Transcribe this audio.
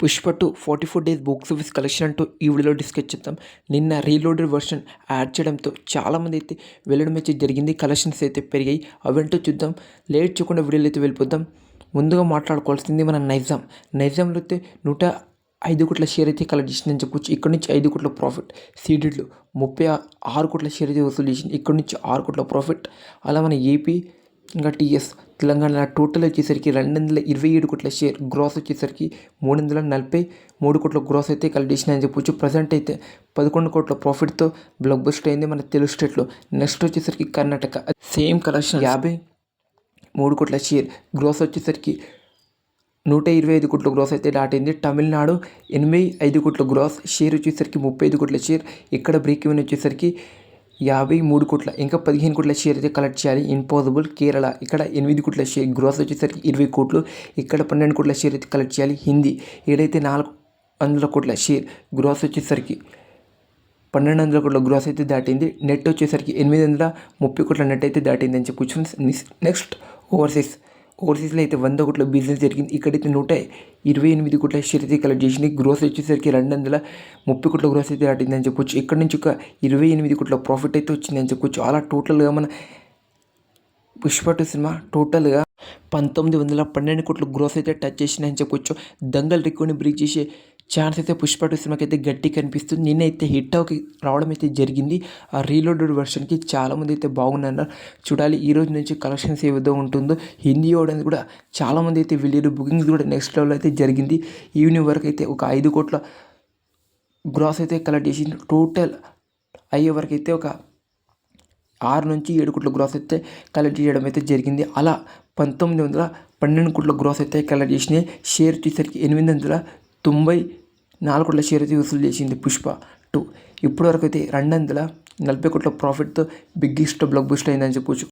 Pushpa two forty four days box office collection అంటూ ఈ వీడియోలో డిస్కస్ చేద్దాం. నిన్న రీలోడెడ్ వర్షన్ యాడ్ చేయడంతో చాలామంది అయితే వెళ్ళడం అయితే జరిగింది. కలెక్షన్స్ అయితే పెరిగాయి. అవంటూ చూద్దాం. లేట్ చేయకుండా వీడియోలో అయితే వెళ్ళిపోద్దాం ముందుగా మాట్లాడుకోవాల్సింది మన నైజాం. నైజాంలో అయితే నూట ఐదు కోట్ల షేర్ అయితే కలెక్ట్ చేసిందని చెప్పొచ్చు. ఇక్కడ నుంచి ఐదు కోట్ల ప్రాఫిట్ సీడెడ్లు ముప్పై ఆరు కోట్ల షేర్ అయితే వసూలు చేసింది. ఇక్కడ నుంచి ఆరు కోట్ల ప్రాఫిట్ అలా మన ఏపీ ఇంకా టీఎస్ తెలంగాణ టోటల్ వచ్చేసరికి రెండు వందల ఇరవై ఏడు కోట్ల షేర్ గ్రాస్ వచ్చేసరికి మూడు వందల నలభై మూడు కోట్ల గ్రాస్ అయితే కలిడేషన్ అని చెప్పొచ్చు. ప్రజెంట్ అయితే పదకొండు కోట్ల ప్రాఫిట్తో బ్లాక్ బస్ట్ అయింది మన తెలుగు స్టేట్లో నెక్స్ట్ వచ్చేసరికి కర్ణాటక. సేమ్ కలెక్షన్ యాభై మూడు కోట్ల షేర్ గ్రాస్ వచ్చేసరికి నూట ఇరవై ఐదు కోట్ల గ్రాస్ అయితే దాటింది. తమిళనాడు ఎనభై ఐదు కోట్ల గ్రాస్ షేర్ వచ్చేసరికి ముప్పై ఐదు కోట్ల షేర్. ఇక్కడ బ్రేక్ ఈవెన్ వచ్చేసరికి యాభై మూడు కోట్ల ఇంకా పదిహేను కోట్ల షేర్ అయితే కలెక్ట్ చేయాలి. ఇంపాసిబుల్ కేరళ ఇక్కడ ఎనిమిది కోట్ల షేర్ గ్రోత్ వచ్చేసరికి ఇరవై కోట్లు. ఇక్కడ పన్నెండు కోట్ల షేర్ అయితే కలెక్ట్ చేయాలి. హిందీ ఏడైతే నాలుగు వందల కోట్ల షేర్ గ్రాస్ వచ్చేసరికి పన్నెండు వందల కోట్ల గ్రోస్ అయితే దాటింది. నెట్ వచ్చేసరికి ఎనిమిది వందల ముప్పై కోట్ల నెట్ అయితే దాటింది అని చెప్పొచ్చు. నెక్స్ట్ ఓవర్సీస్ ఓవర్సీస్లో అయితే వంద కోట్ల బిజినెస్ జరిగింది. ఇక్కడైతే నూట ఇరవై ఎనిమిది కోట్ల షేర్ అయితే కలెక్ట్ చేసింది. గ్రోస్ వచ్చేసరికి రెండు వందల ముప్పై కోట్ల గ్రోస్ అయితే దాటింది చెప్పొచ్చు. ఇక్కడ నుంచి ఒక ఇరవై ఎనిమిది కోట్ల ప్రాఫిట్ అయితే వచ్చిందని చెప్పొచ్చు. అలా టోటల్గా మన పుష్ప టూ సినిమా టోటల్గా పంతొమ్మిది వందల పన్నెండు కోట్ల గ్రోస్ అయితే టచ్ చేసిందని చెప్పొచ్చు. దంగల్ రికార్డ్ని బ్రేక్ చేసే ఛాన్స్ అయితే పుష్ప టూ సినిమాకి అయితే గట్టి కనిపిస్తుంది. నిన్నైతే హిట్ అవకి రావడం అయితే జరిగింది. ఆ రీలోడెడ్ వెర్షన్కి చాలామంది అయితే బాగున్నారు? చూడాలి. ఈ రోజు నుంచి కలెక్షన్స్ ఏ విధంగా ఉంటుందో హిందీ అవడానికి కూడా చాలామంది అయితే వెళ్ళారు. బుకింగ్స్ కూడా నెక్స్ట్ లెవెల్ అయితే జరిగింది. ఈవినింగ్ వరకు అయితే ఒక ఐదు కోట్ల గ్రాస్ అయితే కలెక్ట్ చేసింది. టోటల్ అయ్యే వరకు అయితే ఒక ఆరు నుంచి ఏడు కోట్ల గ్రాస్ అయితే కలెక్ట్ చేయడం అయితే జరిగింది. అలా పంతొమ్మిది వందల పన్నెండు కోట్ల గ్రాస్ అయితే కలెక్ట్ చేసినాయి. షేర్ వచ్చేసరికి ఎనిమిది వందల తొంభై నాలుగు కోట్ల షేర్ అయితే వసూలు చేసింది పుష్ప టూ. ఇప్పటివరకు అయితే రెండు వందల నలభై కోట్ల ప్రాఫిట్తో బిగ్గెస్ట్ బ్లాక్ బుస్ట్ అయిందని చెప్పొచ్చు.